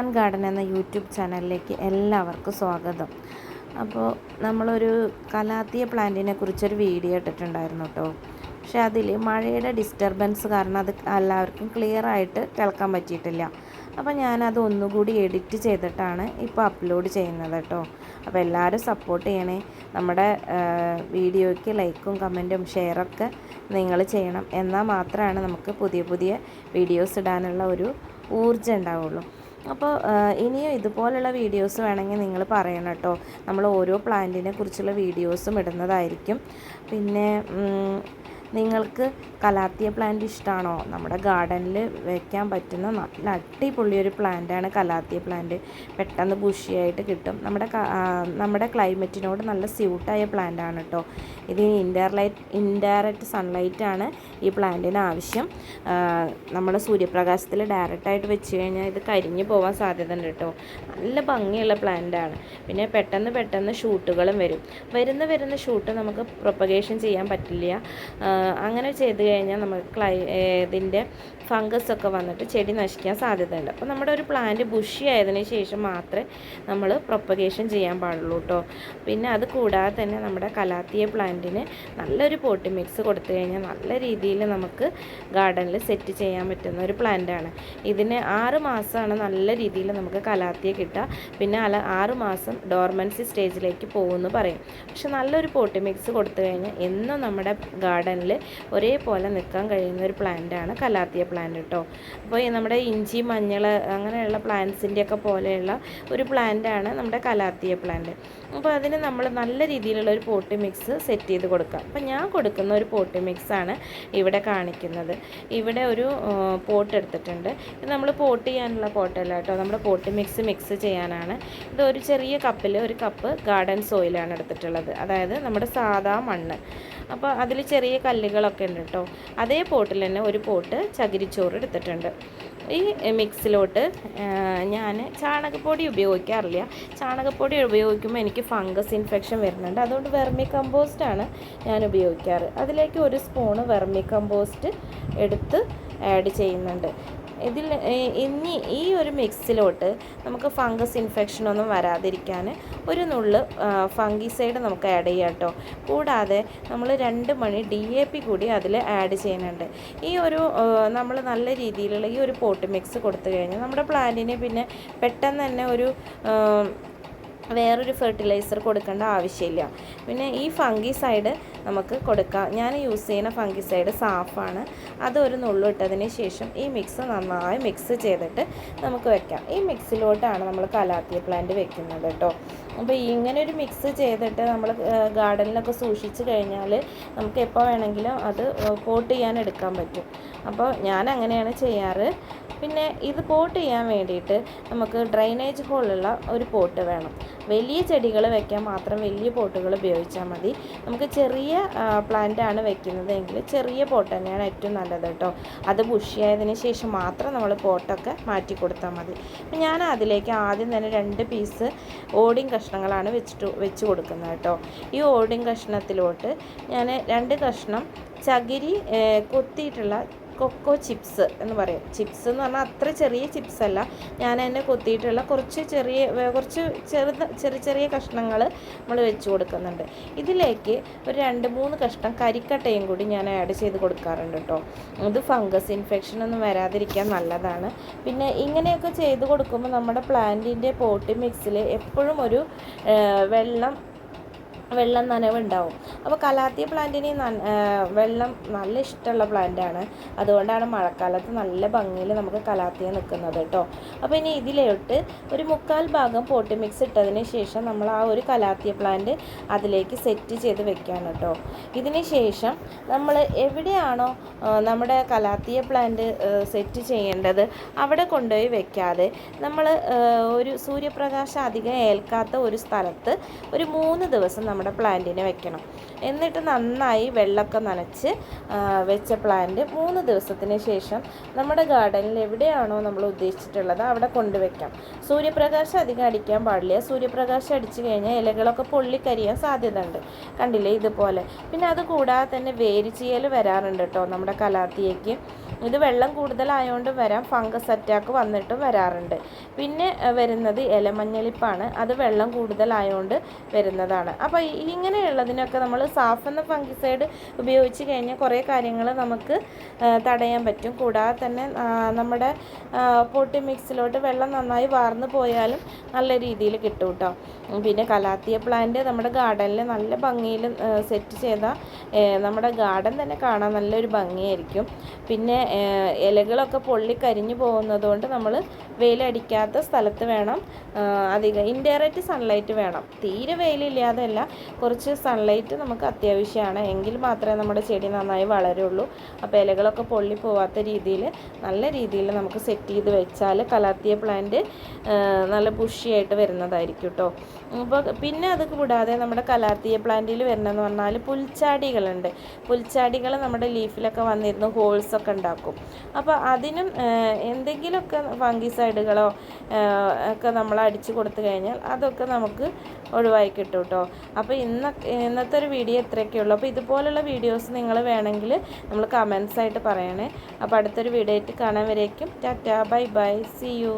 An garden എന്ന YouTube ചാനലിലേക്ക് എല്ലാവർക്കും സ്വാഗതം. അപ്പോൾ നമ്മളൊരു കലാത്തിയ പ്ലാന്റിനെ കുറിച്ചൊരു വീഡിയോ ഇട്ടിട്ടുണ്ടായിരുന്നു കേട്ടോ. പക്ഷേ അതിൽ മഴയുടെ ഡിസ്റ്റർബൻസ് കാരണം അത് എല്ലാവർക്കും ക്ലിയർ ആയിട്ട് കേൾക്കാൻ പറ്റിയിട്ടില്ല. അപ്പോൾ ഞാനത് ഒന്നുകൂടി എഡിറ്റ് ചെയ്തിട്ടാണ് ഇപ്പോൾ അപ്ലോഡ് ചെയ്യുന്നത് കേട്ടോ. അപ്പോൾ എല്ലാവരും സപ്പോർട്ട് ചെയ്യണേ. നമ്മുടെ വീഡിയോയ്ക്ക് ലൈക്കും കമന്റും ഷെയറൊക്കെ നിങ്ങൾ ചെയ്യണം. എന്നാൽ മാത്രമാണ് നമുക്ക് പുതിയ പുതിയ വീഡിയോസ് ഇടാനുള്ള ഒരു ഊർജം ഉണ്ടാവുള്ളൂ. അപ്പോൾ ഇനിയും ഇതുപോലുള്ള വീഡിയോസ് വേണമെങ്കിൽ നിങ്ങൾ പറയണം കേട്ടോ. നമ്മൾ ഓരോ പ്ലാന്റിനെ കുറിച്ചുള്ള വീഡിയോസും ഇടുന്നതായിരിക്കും. പിന്നെ നിങ്ങൾക്ക് കലാത്തിയ പ്ലാന്റ് ഇഷ്ടമാണോ നമ്മുടെ ഗാർഡനിൽ വെക്കാൻ പറ്റുന്ന നല്ല അടിപൊളി ഒരു പ്ലാന്റാണ് കലാത്തിയ പ്ലാന്റ് പെട്ടെന്ന് ബുഷിയായിട്ട് കിട്ടും. നമ്മുടെ നമ്മുടെ ക്ലൈമറ്റിനോട് നല്ല സ്യൂട്ടായ പ്ലാന്റ് ആണ് കേട്ടോ ഇത് ഇൻഡയർലൈറ്റ് ഇൻഡയറക്റ്റ് സൺലൈറ്റാണ് ഈ പ്ലാന്റിന് ആവശ്യം. നമ്മൾ സൂര്യപ്രകാശത്തിൽ ഡയറക്റ്റായിട്ട് വെച്ച് കഴിഞ്ഞാൽ ഇത് കരിഞ്ഞു പോകാൻ സാധ്യത ഉണ്ട് കേട്ടോ നല്ല ഭംഗിയുള്ള പ്ലാന്റാണ് പിന്നെ പെട്ടെന്ന് പെട്ടെന്ന് ഷൂട്ടുകളും വരും. വരുന്ന വരുന്ന ഷൂട്ട് നമുക്ക് പ്രൊപ്പഗേഷൻ ചെയ്യാൻ പറ്റില്ല. അങ്ങനെ ചെയ്ത് കഴിഞ്ഞാൽ നമുക്ക് ക്ലൈ ഇതിന്റെ ഫംഗസ് ഒക്കെ വന്നിട്ട് ചെടി നശിക്കാൻ സാധ്യതയുണ്ട്. അപ്പോൾ നമ്മുടെ ഒരു പ്ലാന്റ് ബുഷി ആയതിന് ശേഷം മാത്രമേ നമ്മൾ പ്രൊപ്പഗേഷൻ ചെയ്യാൻ പാടുള്ളൂ കേട്ടോ പിന്നെ അത് കൂടാതെ തന്നെ നമ്മുടെ കലാത്തിയ പ്ലാന്റിന് നല്ലൊരു പോട്ടി മിക്സ് കൊടുത്തു കഴിഞ്ഞാൽ നല്ല രീതിയിൽ നമുക്ക് ഗാർഡനിൽ സെറ്റ് ചെയ്യാൻ പറ്റുന്ന ഒരു പ്ലാന്റാണ്. ഇതിന് ആറ് മാസമാണ് നല്ല രീതിയിൽ നമുക്ക് കലാത്തിയ കിട്ടുക. പിന്നെ അല ആറ് മാസം ഡോർമൻസി സ്റ്റേജിലേക്ക് പോകുമെന്ന് പറയും. പക്ഷെ നല്ലൊരു പോട്ടി മിക്സ് കൊടുത്തു കഴിഞ്ഞാൽ എന്നും നമ്മുടെ ഗാർഡനിൽ ഒരേപോലെ നിൽക്കാൻ കഴിയുന്ന ഒരു പ്ലാന്റാണ് കലാത്തിയ പ്ലാന്റ് കേട്ടോ അപ്പോൾ നമ്മുടെ ഇഞ്ചി മഞ്ഞൾ അങ്ങനെയുള്ള പ്ലാന്റ്സിന്റെയൊക്കെ പോലെയുള്ള ഒരു പ്ലാന്റാണ് നമ്മുടെ കലാത്തിയ പ്ലാന്റ് അപ്പോൾ അതിന് നമ്മൾ നല്ല രീതിയിലുള്ള ഒരു പോട്ടി മിക്സ് സെറ്റ് ചെയ്ത് കൊടുക്കാം. അപ്പോൾ ഞാൻ കൊടുക്കുന്ന ഒരു പോട്ടി മിക്സാണ് ഇവിടെ കാണിക്കുന്നത്. ഇവിടെ ഒരു പോട്ട് എടുത്തിട്ടുണ്ട്. ഇത് നമ്മൾ പോട്ട് ചെയ്യാനുള്ള പോട്ടല്ല കേട്ടോ നമ്മുടെ പോട്ടി മിക്സ് മിക്സ് ചെയ്യാനാണ്. ഇത് ഒരു ചെറിയ കപ്പിൽ ഒരു കപ്പ് ഗാർഡൻ സോയിലാണ് എടുത്തിട്ടുള്ളത്. അതായത് നമ്മുടെ സാധാ മണ്ണ്. അപ്പോൾ അതിൽ ചെറിയ കല്ലുകളൊക്കെ ഉണ്ട് കേട്ടോ. അതേ പോട്ടിൽ തന്നെ ഒരു പോട്ട് ചകിരിച്ചോറ് എടുത്തിട്ടുണ്ട്. ഈ മിക്സിലോട്ട് ഞാൻ ചാണകപ്പൊടി ഉപയോഗിക്കാറില്ല. ചാണകപ്പൊടി ഉപയോഗിക്കുമ്പോൾ എനിക്ക് ഫംഗസ് ഇൻഫെക്ഷൻ വരുന്നുണ്ട്. അതുകൊണ്ട് വെർമി കമ്പോസ്റ്റാണ് ഞാൻ ഉപയോഗിക്കാറ്. അതിലേക്ക് ഒരു സ്പൂണ് വെർമി കമ്പോസ്റ്റ് എടുത്ത് ആഡ് ചെയ്യുന്നുണ്ട്. ഇതിൽ ഇനി ഈ ഒരു മിക്സിലോട്ട് നമുക്ക് ഫംഗസ് ഇൻഫെക്ഷനൊന്നും വരാതിരിക്കാൻ ഒരു നുള്ള് ഫംഗിസൈഡ് നമുക്ക് ആഡ് ചെയ്യാം കേട്ടോ. കൂടാതെ നമ്മൾ രണ്ട് മണി ഡി എ പി കൂടി അതിൽ ആഡ് ചെയ്യുന്നുണ്ട്. ഈ ഒരു നമ്മൾ നല്ല രീതിയിലുള്ള ഈ ഒരു പോട്ട് മിക്സ് കൊടുത്തു കഴിഞ്ഞാൽ നമ്മുടെ പ്ലാന്റിന് പിന്നെ പെട്ടെന്ന് തന്നെ ഒരു വേറൊരു ഫെർട്ടിലൈസർ കൊടുക്കേണ്ട ആവശ്യമില്ല. പിന്നെ ഈ ഫംഗിസൈഡ് നമുക്ക് കൊടുക്കാം. ഞാൻ യൂസ് ചെയ്യുന്ന ഫംഗിസൈഡ് സാഫാണ്. അതൊരു നുള്ളിട്ടതിന് ശേഷം ഈ മിക്സ് നന്നായി മിക്സ് ചെയ്തിട്ട് നമുക്ക് വെക്കാം. ഈ മിക്സിലോട്ടാണ് നമ്മൾ കലാത്തിയ പ്ലാന്റ് വെക്കുന്നത് കേട്ടോ. അപ്പോൾ ഇങ്ങനെ ഒരു മിക്സ് ചെയ്തിട്ട് നമ്മൾ ഗാർഡനിലൊക്കെ സൂക്ഷിച്ച് കഴിഞ്ഞാൽ നമുക്ക് എപ്പോൾ വേണമെങ്കിലും അത് പോട്ട് ചെയ്യാൻ എടുക്കാൻ പറ്റും. അപ്പോൾ ഞാൻ അങ്ങനെയാണ് ചെയ്യാറ്. പിന്നെ ഇത് പോട്ട് ചെയ്യാൻ വേണ്ടിയിട്ട് നമുക്ക് ഡ്രൈനേജ് ഹോളുള്ള ഒരു പോട്ട് വേണം. വലിയ ചെടികൾ വെക്കാൻ മാത്രം വലിയ പോട്ടുകൾ ഉപയോഗിച്ചാൽ മതി. നമുക്ക് ചെറിയ പ്ലാന്റ് ആണ് വെക്കുന്നതെങ്കിൽ ചെറിയ പോട്ട് തന്നെയാണ് ഏറ്റവും നല്ലത് കേട്ടോ. അത് ബുഷിയായതിനു ശേഷം മാത്രം നമ്മൾ പോട്ടൊക്കെ മാറ്റി കൊടുത്താൽ മതി. ഞാൻ അതിലേക്ക് ആദ്യം തന്നെ രണ്ട് പീസ് ഓടിയും കഷ്ണങ്ങളാണ് വെച്ചിട്ട് വെച്ച് കൊടുക്കുന്നത് കേട്ടോ. ഈ ഓടിയും കഷ്ണത്തിലോട്ട് ഞാൻ രണ്ട് കഷ്ണം ചകിരി കൊത്തിയിട്ടുള്ള കൊക്കോ ചിപ്സ് എന്ന് പറയും. ചിപ്സ് എന്ന് പറഞ്ഞാൽ അത്ര ചെറിയ ചിപ്സ് അല്ല. ഞാൻ എന്നെ കൊത്തിയിട്ടുള്ള കുറച്ച് ചെറിയ കുറച്ച് ചെറുത് ചെറിയ ചെറിയ കഷ്ണങ്ങൾ നമ്മൾ വെച്ച് കൊടുക്കുന്നുണ്ട്. ഇതിലേക്ക് ഒരു രണ്ട് മൂന്ന് കഷ്ണം കരിക്കട്ടയും കൂടി ഞാൻ ആഡ് ചെയ്ത് കൊടുക്കാറുണ്ട് കേട്ടോ ഇത് ഫംഗസ് ഇൻഫെക്ഷൻ ഒന്നും വരാതിരിക്കാൻ നല്ലതാണ്. പിന്നെ ഇങ്ങനെയൊക്കെ ചെയ്ത് കൊടുക്കുമ്പോൾ നമ്മുടെ പ്ലാന്റിന്റെ പോട്ടി മിക്സിൽ എപ്പോഴും ഒരു വെള്ളം വെള്ളം നനവുണ്ടാവും. അപ്പോൾ കലാത്തിയ പ്ലാന്റിന് വെള്ളം നല്ല ഇഷ്ടമുള്ള പ്ലാന്റാണ്. അതുകൊണ്ടാണ് മഴക്കാലത്ത് നല്ല ഭംഗിയിൽ നമുക്ക് കലാത്തിയ നിൽക്കുന്നത് കേട്ടോ. അപ്പോൾ ഇനി ഇതിലോട്ട് ഒരു മുക്കാൽ ഭാഗം പോട്ടി മിക്സ് ഇട്ടതിന് ശേഷം നമ്മൾ ആ ഒരു കലാത്തിയ പ്ലാന്റ് അതിലേക്ക് സെറ്റ് ചെയ്ത് വെക്കുകയാണ് കേട്ടോ. ഇതിന് ശേഷം നമ്മൾ എവിടെയാണോ നമ്മുടെ കലാത്തിയ പ്ലാന്റ് സെറ്റ് ചെയ്യേണ്ടത് അവിടെ കൊണ്ടുപോയി വെക്കാതെ നമ്മൾ ഒരു സൂര്യപ്രകാശം അധികം ഏൽക്കാത്ത ഒരു സ്ഥലത്ത് ഒരു മൂന്ന് ദിവസം നമ്മൾ നമ്മുടെ പ്ലാന്റിനെ വെക്കണം. എന്നിട്ട് നന്നായി വെള്ളമൊക്കെ നനച്ച് വെച്ച പ്ലാന്റ് മൂന്ന് ദിവസത്തിന് ശേഷം നമ്മുടെ ഗാർഡനിൽ എവിടെയാണോ നമ്മൾ ഉദ്ദേശിച്ചിട്ടുള്ളത് അവിടെ കൊണ്ടുവയ്ക്കാം സൂര്യപ്രകാശം അധികം അടിക്കാൻ പാടില്ല. സൂര്യപ്രകാശം അടിച്ചു കഴിഞ്ഞാൽ ഇലകളൊക്കെ പൊള്ളിക്കരിയാൻ സാധ്യത ഉണ്ട് കണ്ടില്ലേ ഇതുപോലെ. പിന്നെ അത് കൂടാതെ തന്നെ വേര് വരാറുണ്ട് കേട്ടോ നമ്മുടെ കലാത്തിയേക്ക് ഇത് വെള്ളം കൂടുതലായതുകൊണ്ട് വരാം. ഫംഗസ് അറ്റാക്ക് വന്നിട്ടും വരാറുണ്ട്. പിന്നെ വരുന്നത് ഇലമഞ്ഞളിപ്പാണ് അത് വെള്ളം കൂടുതലായതുകൊണ്ട് വരുന്നതാണ്. അപ്പോൾ ഇങ്ങനെയുള്ളതിനൊക്കെ നമ്മൾ സാഫ് എന്ന ഫംഗിസൈഡ് ഉപയോഗിച്ച് കഴിഞ്ഞാൽ കുറേ കാര്യങ്ങൾ നമുക്ക് തടയാൻ പറ്റും. കൂടാതെ തന്നെ നമ്മുടെ പൊട്ടി മിക്സിലോട്ട് വെള്ളം നന്നായി വാർന്നു പോയാലും നല്ല രീതിയിൽ കിട്ടും കേട്ടോ പിന്നെ കലാത്തിയ പ്ലാന്റ് നമ്മുടെ ഗാർഡനിൽ നല്ല ഭംഗിയിൽ സെറ്റ് ചെയ്താൽ നമ്മുടെ ഗാർഡൻ തന്നെ കാണാൻ നല്ലൊരു ഭംഗിയായിരിക്കും. പിന്നെ ഇലകളൊക്കെ പൊള്ളി കരിഞ്ഞു പോകുന്നത് കൊണ്ട് നമ്മൾ വെയിലടിക്കാത്ത സ്ഥലത്ത് വേണം അധികം ഇൻഡയറക്റ്റ് സൺലൈറ്റ് വേണം. തീരെ വെയിലില്ലാതെയല്ല കുറച്ച് സൺലൈറ്റ് നമുക്ക് അത്യാവശ്യമാണ്. എങ്കിൽ മാത്രമേ നമ്മുടെ ചെടി നന്നായി വളരുള്ളൂ. അപ്പോൾ ഇലകളൊക്കെ പൊള്ളി പോവാത്ത രീതിയിൽ നല്ല രീതിയിൽ നമുക്ക് സെറ്റ് ചെയ്ത് വെച്ചാൽ കലാത്തിയ പ്ലാന്റ് നല്ല പുഷിയായിട്ട് വരുന്നതായിരിക്കും കേട്ടോ അപ്പോൾ പിന്നെ അത് കൂടാതെ നമ്മുടെ കലാത്തിയ പ്ലാന്റിൽ വരുന്നതെന്ന് പറഞ്ഞാൽ പുൽച്ചാടികളുണ്ട്. പുൽച്ചാടികൾ നമ്മുടെ ലീഫിലൊക്കെ വന്നിരുന്ന ഹോൾസ് ഒക്കെ ഉണ്ടാക്കും. അപ്പോൾ അതിനും എന്തെങ്കിലുമൊക്കെ ഫംഗിസൈഡുകളോ ഒക്കെ നമ്മൾ അടിച്ചു കൊടുത്തു കഴിഞ്ഞാൽ അതൊക്കെ നമുക്ക് ഒഴിവായി കിട്ടും കേട്ടോ അപ്പോൾ ഇന്ന ഇന്നത്തെ ഒരു വീഡിയോ ഇത്രയൊക്കെ ഉള്ളൂ. അപ്പോൾ ഇതുപോലുള്ള വീഡിയോസ് നിങ്ങൾ വേണമെങ്കിൽ നമ്മൾ കമൻസ് ആയിട്ട് പറയണേ. അപ്പോൾ അടുത്തൊരു വീഡിയോ ആയിട്ട് കാണാൻ വരേക്കും. Tata bye bye. See you